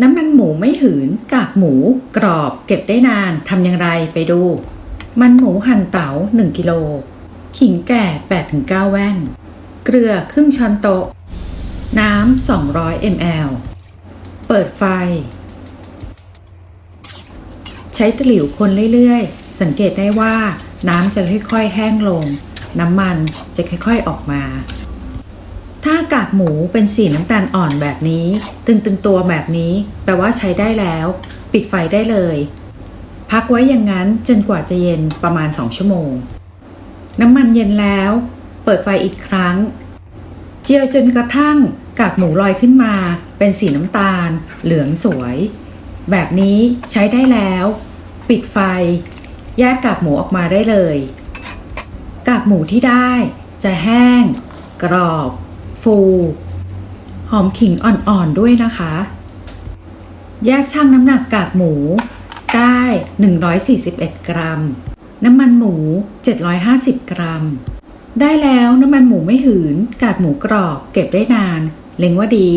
น้ำมันหมูไม่หืน กากหมู กรอบ เก็บได้นานทำอย่างไรไปดู มันหมูหั่นเต๋า1กิโลขิงแก่ 8-9 แว่น เกลือครึ่งช้อนโต๊ะ น้ำ 200 ml เปิดไฟ ใช้ตะหลิวคนเรื่อยๆ สังเกตได้ว่าน้ำจะค่อยๆ แห้งลง น้ำมันจะค่อยๆออกมา หมูเป็นสีน้ำตาลอ่อนแบบนี้ ตึงๆตัวแบบนี้ แปลว่าใช้ได้แล้ว ปิดไฟได้เลย พักไว้อย่างนั้นจนกว่าจะเย็นประมาณ 2 ชั่วโมง น้ำมันเย็นแล้ว เปิดไฟอีกครั้ง เจียวจนกระทั่งกากหมูลอยขึ้นมา เป็นสีน้ำตาล เหลืองสวย แบบนี้ใช้ได้แล้ว ปิดไฟ แยกกากหมูออกมาได้เลย กากหมูที่ได้จะแห้ง กรอบ ฟู หอมขิงอ่อนๆด้วยนะคะ แยกช่างน้ำหนักกากหมู ได้ 141 กรัม น้ำมันหมู 750 กรัม ได้แล้วน้ำมันหมูไม่หืน กากหมูกรอบเก็บได้นาน เล็งว่าดี